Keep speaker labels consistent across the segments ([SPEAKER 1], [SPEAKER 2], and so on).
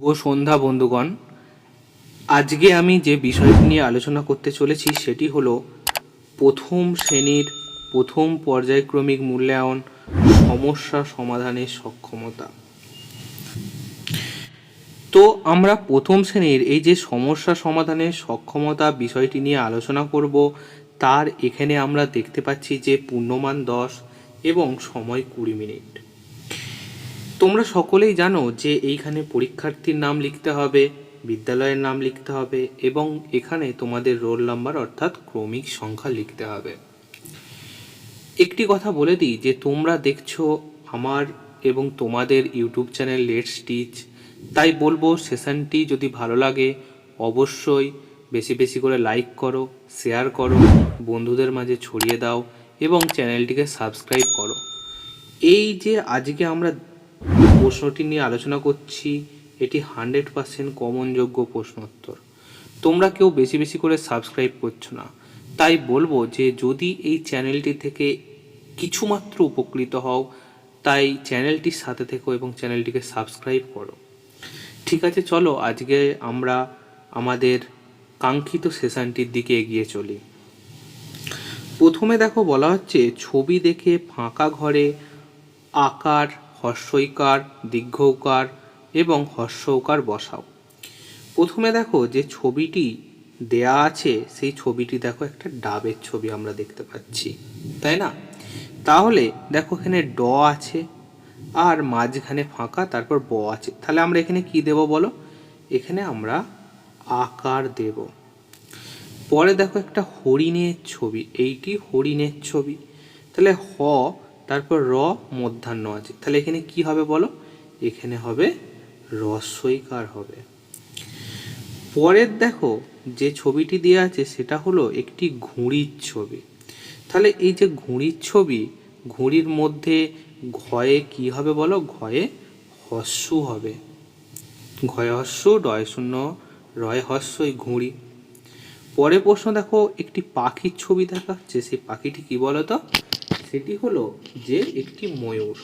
[SPEAKER 1] ও সন্ধ্যা, বন্ধুগণ। আজকে আমি যে বিষয়টি নিয়ে আলোচনা করতে চলেছি সেটি হলো প্রথম শ্রেণির প্রথম পর্যায়ক্রমিক মূল্যায়ন সমস্যা সমাধানের সক্ষমতা। তো আমরা প্রথম শ্রেণির এই যে সমস্যা সমাধানের সক্ষমতা বিষয়টি নিয়ে আলোচনা করব, তার এখানে আমরা দেখতে পাচ্ছি যে পূর্ণমান দশ এবং সময় কুড়ি মিনিট। তোমরা সকলেই জানো যে এইখানে পরীক্ষার্থীর নাম লিখতে হবে, বিদ্যালয়ের নাম লিখতে হবে এবং এখানে তোমাদের রোল নাম্বার অর্থাৎ ক্রমিক সংখ্যা লিখতে হবে। একটি কথা বলে দিই যে তোমরা দেখছ আমার এবং তোমাদের ইউটিউব চ্যানেল লেট স্টিচ তাই বলব সেশনটি যদি ভালো লাগে অবশ্যই বেশি বেশি করে লাইক করো, শেয়ার করো, বন্ধুদের মাঝে ছড়িয়ে দাও এবং চ্যানেলটিকে সাবস্ক্রাইব করো। এই যে আজকে আমরা প্রশ্নটি নিয়ে আলোচনা করছি, এটি হান্ড্রেড পার্সেন্ট কমনযোগ্য প্রশ্নোত্তর। তোমরা কেউ বেশি বেশি করে সাবস্ক্রাইব করছ না। তাই বলব যে যদি এই চ্যানেলটি থেকে কিছুমাত্র উপকৃত হও, তাই চ্যানেলটির সাথে থেকো এবং চ্যানেলটিকে সাবস্ক্রাইব করো। ঠিক আছে, চলো আজকে আমরা আমাদের কাঙ্ক্ষিত সেশনটির দিকে এগিয়ে চলি। প্রথমে দেখো বলা হচ্ছে, ছবি দেখে ফাঁকা ঘরে আকার হর্ষইকার, দীর্ঘকার এবং হর্ষৌকার বসাও। প্রথমে দেখো যে ছবিটি দেয়া আছে, সেই ছবিটি দেখো একটা ডাবের ছবি আমরা দেখতে পাচ্ছি, তাই না? তাহলে দেখো এখানে ড আছে আর মাঝখানে ফাঁকা, তারপর ব আছে। তাহলে আমরা এখানে কি দেব বলো? এখানে আমরা আকার দেব। পরে দেখো একটা হরিণের ছবি, এইটি হরিণের ছবি। তাহলে হ তারপর র মধ্যাহ্ন আছে। তাহলে এখানে কি হবে বলো? এখানে হবে রস্বইকার হবে। পরের দেখো, যে ছবিটি দেওয়া আছে সেটা হলো একটি ঘুড়ির ছবি। তাহলে এই যে ঘুড়ির ছবি, ঘুড়ির মধ্যে ঘয়ে কি হবে বলো? ঘয়ে হস্যু হবে। ঘয়ে হস্যু ডয় শূন্য, রয় হস্যই ঘুড়ি। পরে প্রশ্ন দেখো, একটি পাখির ছবি দেখাচ্ছে। সেই পাখিটি কি বলো তো সেটি হলো যে একটি ময়ূর।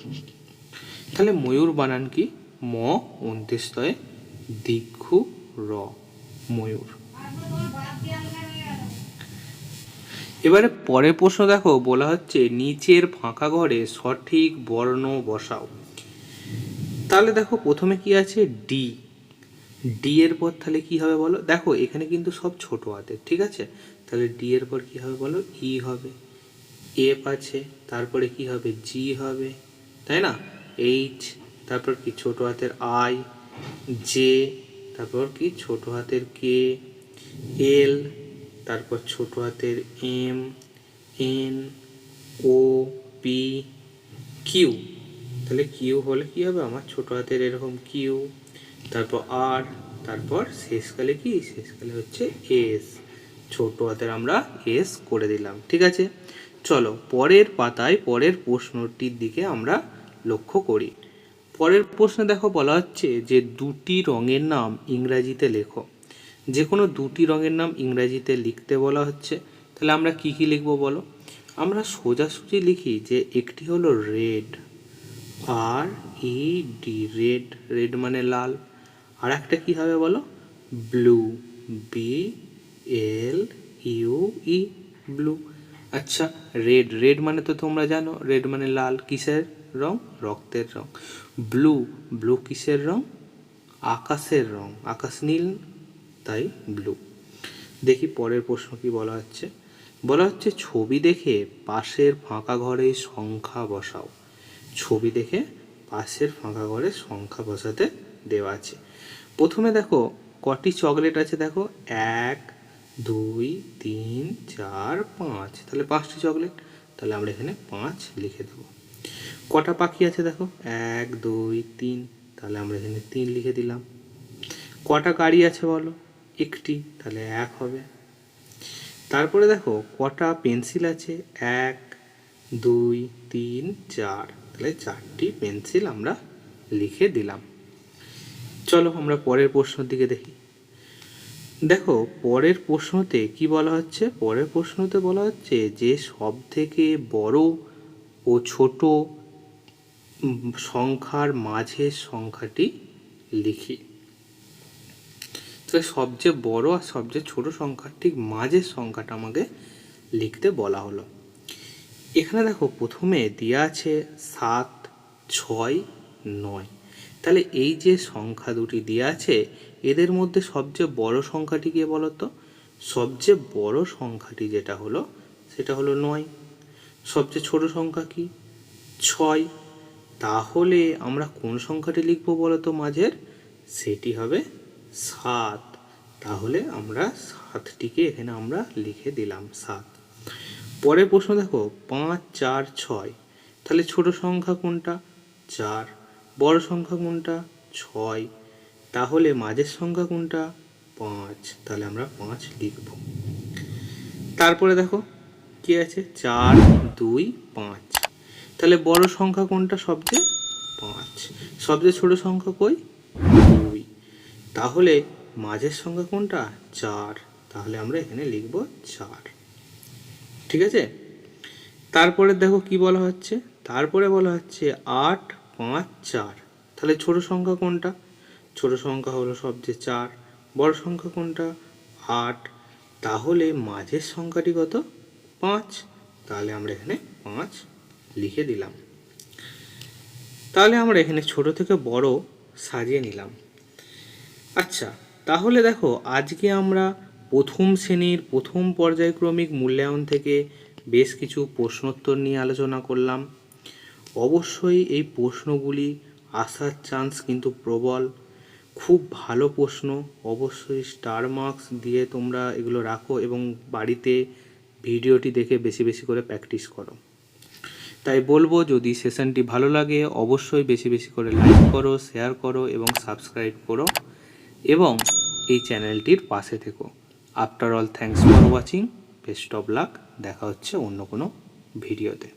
[SPEAKER 1] তাহলে ময়ূর বানান কি? ম অন্ত্যেস্তয়ে দীক্ষু র ময়ূর। এবারে পরের প্রশ্ন দেখো, বলা হচ্ছে নিচের ফাঁকা ঘরে সঠিক বর্ণ বসাও। তাহলে দেখো প্রথমে কি আছে? ডি ডি এর পর তাহলে কি হবে বলো? দেখো এখানে কিন্তু সব ছোট হাতের, ঠিক আছে? তাহলে ডি এর পর কি হবে বলো? ই হবে। এফ আছে, তারপরে কি হবে? জি হবে, তাই না? এইচ তারপর কি? ছোট হাতের আই জে তারপর কি? ছোট হাতের কে এল তারপর ছোট হাতের M N O P Q তাহলে কিউ হলে কি হবে? আমার ছোট হাতের এরকম কিউ তারপর আর তারপর শেষকালে কি? শেষকালে হচ্ছে এস ছোট হাতের আমরা এস করে দিলাম, ঠিক আছে? চলো পরের পাতায় পরের প্রশ্নটির দিকে আমরা লক্ষ্য করি। পরের প্রশ্নে দেখো বলা হচ্ছে যে দুটি রঙের নাম ইংরাজিতে লেখো। যে কোনো দুটি রঙের নাম ইংরাজিতে লিখতে বলা হচ্ছে। তাহলে আমরা কি কি লিখব বলো? আমরা সোজাসুজি লিখি যে একটি হলো red, R E D, red red মানে লাল। আর একটা কী হবে বলো? Blue, B L U E, blue. আচ্ছা রেড রেড মানে তো তোমরা জানো রেড মানে লাল, কিসের রং? রক্তের রং। ব্লু ব্লু কিসের রং? আকাশের রং। আকাশ নীল, তাই ব্লু দেখি পরের প্রশ্ন কি বলা হচ্ছে। বলা হচ্ছে, ছবি দেখে পাশের ফাঁকা ঘরে সংখ্যা বসাও। ছবি দেখে পাশের ফাঁকা ঘরে সংখ্যা বসাতে দেওয়া আছে। প্রথমে দেখো, কটি চকলেট আছে দেখো? এক দুই, তিন, চার, পাঁচ। তাহলে পাঁচটি চকলেট তাহলে আমরা এখানে পাঁচ লিখে দেবো। কটা পাখি আছে দেখো? এক, দুই, তিন। তাহলে আমরা এখানে তিন লিখে দিলাম। কটা গাড়ি আছে বলো? একটি। তাহলে এক হবে। তারপরে দেখো, কটা পেন্সিল আছে? এক, দুই, তিন, চার। তাহলে চারটি পেন্সিল আমরা লিখে দিলাম। চলো আমরা পরের প্রশ্নের দিকে দেখি। দেখো, পরের প্রশ্নতে কি বলা হচ্ছে? পরের প্রশ্নতে বলা হচ্ছে যে সব থেকে বড় ও ছোট সংখ্যার মাঝের সংখ্যাটি লিখি। তো সবচেয়ে বড় আর সবচেয়ে ছোট সংখ্যা ঠিক মাঝের সংখ্যাটা আমাকে লিখতে বলা হলো। এখানে দেখো, প্রথমে দেওয়া আছে সাত, ছয়, নয়। তাহলে এই যে সংখ্যা দুটি দেওয়া আছে এদের মধ্যে সবচেয়ে বড় সংখ্যাটি কে বলো তো সবচেয়ে বড় সংখ্যাটি যেটা হলো, সেটা হলো নয়। সবচেয়ে ছোট সংখ্যা কি? ছয়। তাহলে আমরা কোন সংখ্যাটি লিখব বলো তো মাঝের? সেটি হবে সাত। তাহলে আমরা সাতটিকে এখানে আমরা লিখে দিলাম সাত। পরের প্রশ্ন দেখো, পাঁচ, চার, ছয়। তাহলে ছোট সংখ্যা কোনটা? চার। বড় সংখ্যা কোনটা? ছয়। তাহলে মাঝের সংখ্যা কোনটা? পাঁচ। তাহলে আমরা পাঁচ লিখব। তারপরে দেখো, কি আছে? চার, দুই, পাঁচ। তাহলে বড় সংখ্যা কোনটা? সবচেয়ে পাঁচ। সবচেয়ে ছোট সংখ্যা কই? দুই। তাহলে মাঝের সংখ্যা কোনটা? চার। তাহলে আমরা এখানে লিখব চার। ঠিক আছে? তারপরে দেখো কি বলা হচ্ছে? তারপরে বলা হচ্ছে আট, পাঁচ, চার। তাহলে ছোট সংখ্যা কোনটা? ছোট সংখ্যা হলো সবচেয়ে চার, বড় সংখ্যা কোনটা? আট। তাহলে মাঝের সংখ্যাটি কত? পাঁচ। তাহলে আমরা এখানে পাঁচ লিখে দিলাম। তাহলে আমরা এখানে ছোট থেকে বড় সাজিয়ে নিলাম। আচ্ছা তাহলে দেখো, আজকে আমরা প্রথম শ্রেণির প্রথম পর্যায়ক্রমিক মূল্যায়ন থেকে বেশ কিছু প্রশ্নোত্তর নিয়ে আলোচনা করলাম। অবশ্যই এই প্রশ্নগুলি আসার চান্স কিন্তু প্রবল। খুব ভালো প্রশ্ন। অবশ্যই স্টার মার্কস দিয়ে তোমরা এগুলো রাখো এবং বাড়িতে ভিডিওটি দেখে বেশি বেশি করে প্র্যাকটিস করো। তাই বলব, যদি সেশনটি ভালো লাগে, অবশ্যই বেশি বেশি করে লাইক করো শেয়ার করো এবং সাবস্ক্রাইব করো এবং এই চ্যানেলটির পাশে থেকো। After all thanks for watching best of luck দেখা হচ্ছে অন্য কোনো ভিডিওতে।